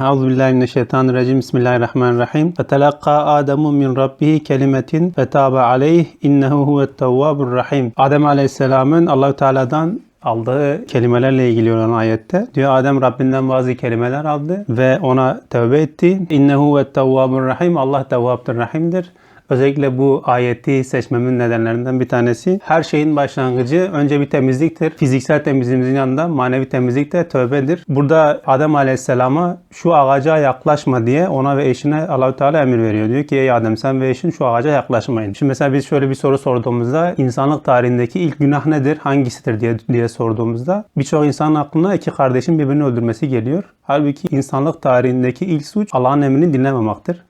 Euzubillahimineşşeytanirracim. Bismillahirrahmanirrahim. Fetelakka Ademu min rabbihi kelimetin fetabe aleyh innehu huvettevvabur rahim. Adem Aleyhisselam'ın Allahü Teala'dan aldığı kelimelerle ilgili olan ayette diyor Adem Rabbinden bazı kelimeler aldı ve ona tövbe etti. İnnehu vettevvabur rahim. Allah tevvaptır, rahimdir. Özellikle bu ayeti seçmemin nedenlerinden bir tanesi her şeyin başlangıcı önce bir temizliktir. Fiziksel temizliğimizin yanında manevi temizlik de tövbedir. Burada Adem Aleyhisselam'a şu ağaca yaklaşma diye ona ve eşine Allahü Teala emir veriyor. Diyor ki ey Adem sen ve eşin şu ağaca yaklaşmayın. Şimdi mesela biz şöyle bir soru sorduğumuzda insanlık tarihindeki ilk günah nedir? Hangisidir diye diye sorduğumuzda birçok insanın aklına iki kardeşin birbirini öldürmesi geliyor. Halbuki insanlık tarihindeki ilk suç Allah'ın emrini dinlememektir.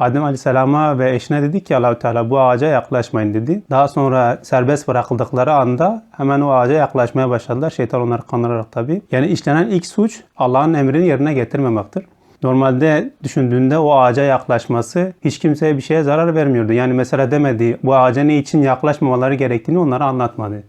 Adem Aleyhisselam'a ve eşine dedi ki Allahü Teala bu ağaca yaklaşmayın dedi. Daha sonra serbest bırakıldıkları anda hemen o ağaca yaklaşmaya başladılar. Şeytan onları kandırarak tabi. Yani işlenen ilk suç Allah'ın emrini yerine getirmemektir. Normalde düşündüğünde o ağaca yaklaşması hiç kimseye bir şeye zarar vermiyordu. Yani mesela demedi bu ağaca ne için yaklaşmamaları gerektiğini onlara anlatmadı.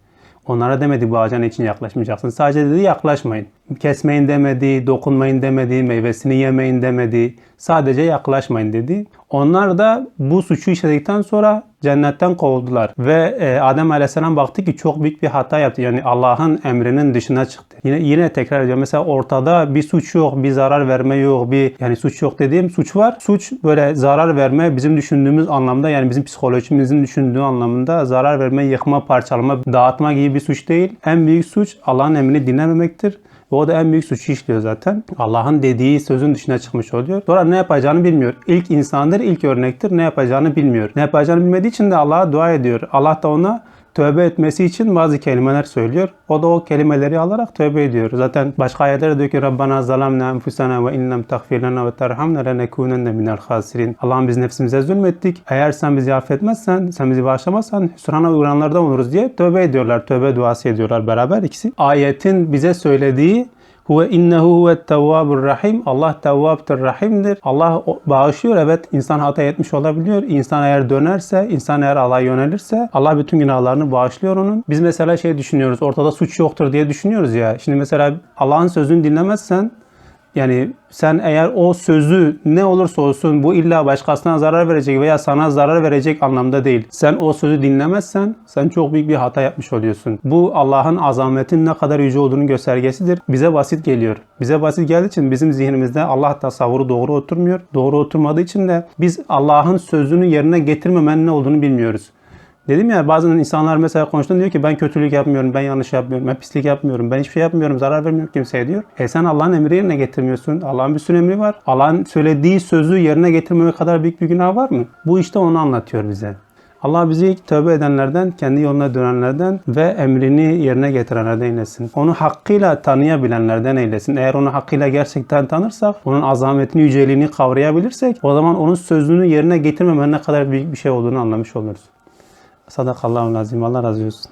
Onlara demedi bu ağaca ne için yaklaşmayacaksın. Sadece dedi yaklaşmayın. Kesmeyin demedi, dokunmayın demedi, meyvesini yemeyin demedi. Sadece yaklaşmayın dedi. Onlar da bu suçu işledikten sonra cennetten kovuldular. Ve e, Adem Aleyhisselam baktı ki çok büyük bir hata yaptı. Yani Allah'ın emrinin dışına çıktı. Yine yine tekrar ediyorum. Mesela ortada bir suç yok, bir zarar verme yok, bir yani suç yok dediğim suç var. Suç böyle zarar verme bizim düşündüğümüz anlamda yani bizim psikolojimizin düşündüğü anlamında zarar verme, yıkma, parçalama, dağıtma gibi bir suç değil. En büyük suç Allah'ın emrini dinlememektir. Ve o da en büyük suçu işliyor zaten. Allah'ın dediği sözün dışına çıkmış oluyor. Sonra ne yapacağını bilmiyor. İlk insandır, ilk örnektir. Ne yapacağını bilmiyor. Ne yapacağını bilmediği için de Allah'a dua ediyor. Allah da ona tövbe etmesi için bazı kelimeler söylüyor. O da o kelimeleri alarak tövbe ediyor. Zaten başka ayetlerde diyor ki Rabbana zalamna enfusana ve inlem tagfir lana ve terhamna lenekunenne minel hasirin. Allah'ım biz nefsimize zulmettik. Eğer sen bizi affetmezsen, sen bizi bağışlamazsan hüsrana uğranlardan oluruz diye tövbe ediyorlar. Tövbe duası ediyorlar beraber ikisi. Ayetin bize söylediği Huve innehu huve tevvabur rahim. Allah tevvaptır, rahimdir. Allah bağışlıyor. Evet insan hata etmiş olabiliyor. İnsan eğer dönerse, insan eğer Allah'a yönelirse Allah bütün günahlarını bağışlıyor onun. Biz mesela şey düşünüyoruz. Ortada suç yoktur diye düşünüyoruz ya. Şimdi mesela Allah'ın sözünü dinlemezsen yani sen eğer o sözü ne olursa olsun bu illa başkasına zarar verecek veya sana zarar verecek anlamda değil. Sen o sözü dinlemezsen sen çok büyük bir hata yapmış oluyorsun. Bu Allah'ın azametin ne kadar yüce olduğunu göstergesidir. Bize basit geliyor. Bize basit geldiği için bizim zihnimizde Allah tasavvuru doğru oturmuyor. Doğru oturmadığı için de biz Allah'ın sözünü yerine getirmemenin ne olduğunu bilmiyoruz. Dedim ya bazen insanlar mesela konuştuğunda diyor ki ben kötülük yapmıyorum, ben yanlış yapmıyorum, ben pislik yapmıyorum, ben hiçbir şey yapmıyorum, zarar vermiyorum kimseye diyor. E sen Allah'ın emri yerine getirmiyorsun. Allah'ın bir sürü emri var. Allah'ın söylediği sözü yerine getirmeme kadar büyük bir günah var mı? Bu işte onu anlatıyor bize. Allah bizi tövbe edenlerden, kendi yoluna dönenlerden ve emrini yerine getirenlerden eylesin. Onu hakkıyla tanıyabilenlerden eylesin. Eğer onu hakkıyla gerçekten tanırsak, onun azametini, yüceliğini kavrayabilirsek o zaman onun sözünü yerine getirmemenin ne kadar büyük bir şey olduğunu anlamış oluruz. Sadakallahu lazim. Allah razı olsun.